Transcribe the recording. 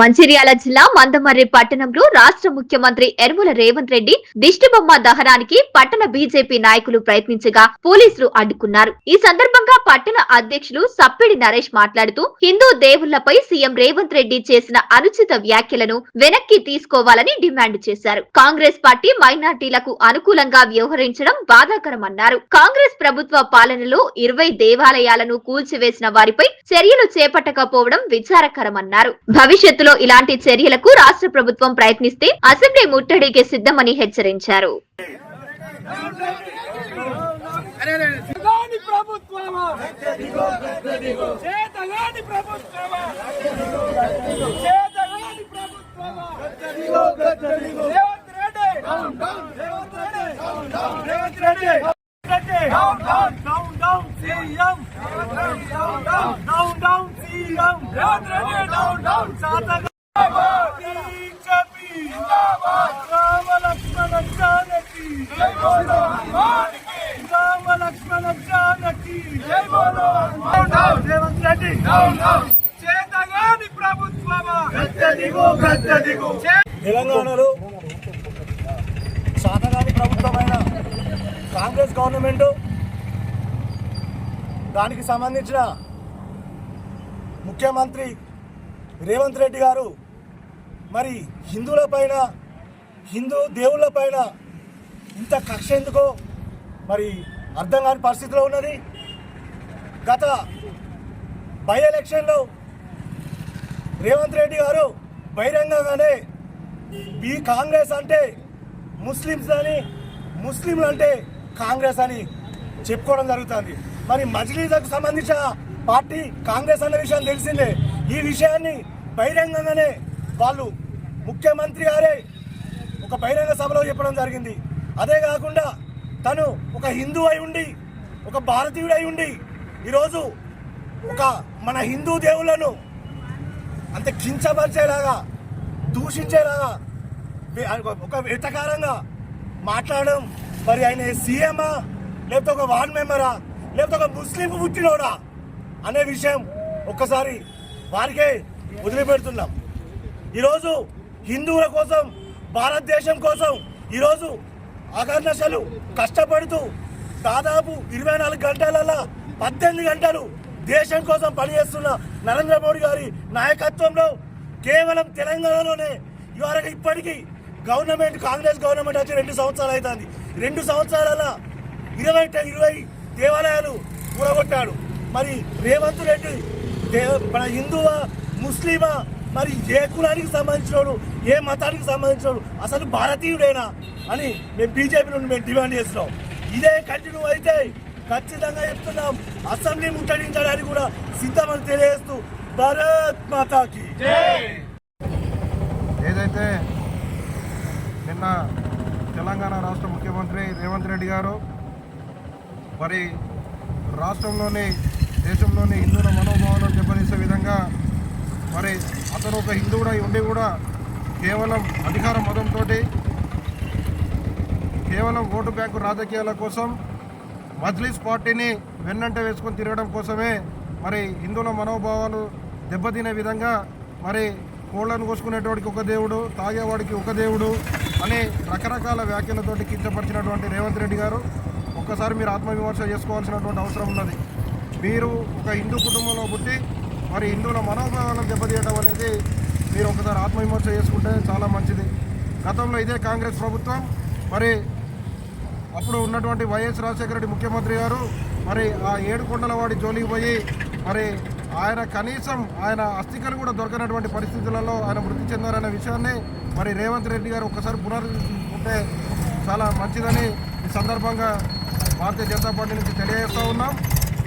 మంచిర్యాల జిల్లా మందమర్రి పట్టణంలో రాష్ట్ర ముఖ్యమంత్రి ఎరుముల రేవంత్ రెడ్డి దిష్టిబొమ్మ దహనానికి పట్టణ బీజేపీ నాయకులు ప్రయత్నించగా పోలీసులు అడ్డుకున్నారు. ఈ సందర్భంగా పట్టణ అధ్యక్షులు సప్పిడి నరేష్ మాట్లాడుతూ హిందూ దేవుళ్ళపై సీఎం రేవంత్ రెడ్డి చేసిన అనుచిత వ్యాఖ్యలను వెనక్కి తీసుకోవాలని డిమాండ్ చేశారు. కాంగ్రెస్ పార్టీ మైనార్టీలకు అనుకూలంగా వ్యవహరించడం బాధాకరమన్నారు. కాంగ్రెస్ ప్రభుత్వ పాలనలో ఇరవై దేవాలయాలను కూల్చివేసిన వారిపై చర్యలు చేపట్టకపోవడం విచారకరమన్నారు. భవిష్యత్తులో ఇలాంటి చర్యలకు రాష్ట్ర ప్రభుత్వం ప్రయత్నిస్తే అసెంబ్లీ ముట్టడికి సిద్ధమని హెచ్చరించారు. ప్రభుత్వమా? తెలంగాణలో శాతగాని ప్రభుత్వమైన కాంగ్రెస్ గవర్నమెంట్ దానికి సంబంధించిన ముఖ్యమంత్రి రేవంత్ రెడ్డి గారు మరి హిందువుల పైన హిందూ దేవుళ్ళ పైన ఇంత కక్ష ఎందుకో మరి అర్థం కాని పరిస్థితిలో ఉన్నది. గత బై ఎలక్షన్లో రేవంత్ రెడ్డి గారు బహిరంగంగానే ఈ కాంగ్రెస్ అంటే ముస్లిమ్స్ అని ముస్లింలు అంటే కాంగ్రెస్ అని చెప్పుకోవడం జరుగుతుంది. మరి మజ్లీలకు సంబంధించిన పార్టీ కాంగ్రెస్ అన్న విషయం తెలిసిందే. ఈ విషయాన్ని బహిరంగంగానే వాళ్ళు ముఖ్యమంత్రి గారే ఒక బహిరంగ సభలో చెప్పడం జరిగింది. అదే కాకుండా తను ఒక హిందూ అయి ఉండి ఒక భారతీయుడు అయి ఉండి ఈరోజు ఒక మన హిందూ దేవుళ్ళను అంత కించపరిచేలాగా దూషించేలాగా ఒక వెటకారంగా మాట్లాడడం. మరి ఆయన సీఎమా? లేకపోతే ఒక వార్డ్ మెంబరా? లేకపోతే ఒక ముస్లిం పుట్టినోడా? అనే విషయం ఒక్కసారి వారికే వదిలిపెడుతున్నాం. ఈరోజు హిందువుల కోసం భారతదేశం కోసం ఈరోజు అగర్నశలు కష్టపడుతూ దాదాపు ఇరవై నాలుగు గంటలలో పద్దెనిమిది గంటలు దేశం కోసం పనిచేస్తున్న నరేంద్ర మోడీ గారి నాయకత్వంలో కేవలం తెలంగాణలోనే ఇవాళ ఇప్పటికీ గవర్నమెంట్ కాంగ్రెస్ గవర్నమెంట్ వచ్చి రెండు సంవత్సరాలు అవుతుంది. రెండు సంవత్సరాల ఇరవై ఇరవై దేవాలయాలు కూడగొట్టాడు. మరి రేవంత్ రెడ్డి దే- మన హిందువా ముస్లిమా మరి ఏ కులానికి సంబంధించినోడు ఏ మతానికి సంబంధించినోడు అసలు భారతీయుడేనా అని మేము బీజేపీ నుండి మేము డిమాండ్ చేస్తున్నాం. ఇదే కంటిన్యూ అయితే ఖచ్చితంగా చెప్తున్నాం అసెంబ్లీ ముట్టడించడానికి కూడా సిద్ధమని తెలియజేస్తూ భారత్ మాతాకి. ఏదైతే నిన్న తెలంగాణ రాష్ట్ర ముఖ్యమంత్రి రేవంత్ రెడ్డి గారు మరి రాష్ట్రంలోని దేశంలోని హిందువుల మనోభావాలను దెబ్బతీసే విధంగా మరి అతను ఒక హిందువుడై ఉండి కూడా కేవలం అధికార మతంతో కేవలం ఓటు బ్యాంకు రాజకీయాల కోసం మజ్లిస్ పార్టీని వెన్నంట వేసుకొని తిరగడం కోసమే మరి హిందువుల మనోభావాలు దెబ్బతినే విధంగా మరి కోళ్ళను కోసుకునేటోడికి ఒక దేవుడు తాగేవాడికి ఒక దేవుడు అని రకరకాల వ్యాఖ్యలతోటి కించపరిచినటువంటి రేవంత్ రెడ్డి గారు. ఒక్కసారి మీరు ఆత్మవిమర్శ చేసుకోవాల్సినటువంటి అవసరం ఉన్నది. మీరు ఒక హిందూ కుటుంబంలో పుట్టి మరి హిందువుల మనోభావాలను దెబ్బతీయడం అనేది మీరు ఒకసారి ఆత్మవిమర్శ చేసుకుంటే చాలా మంచిది. గతంలో ఇదే కాంగ్రెస్ ప్రభుత్వం మరి అప్పుడు ఉన్నటువంటి వైఎస్ రాజశేఖర రెడ్డి ముఖ్యమంత్రి గారు మరి ఆ ఏడుకొండలవాడి వాడి జోలికి పోయి మరి ఆయన కనీసం ఆయన అస్థికలు కూడా దొరకనటువంటి పరిస్థితులలో ఆయన మృతి చెందారనే విషయాన్ని మరి రేవంత్ రెడ్డి గారు ఒక్కసారి పునరుద్ధరించుకుంటే చాలా మంచిదని ఈ సందర్భంగా భారతీయ జనతా పార్టీ నుంచి తెలియజేస్తూ ఉన్నాం.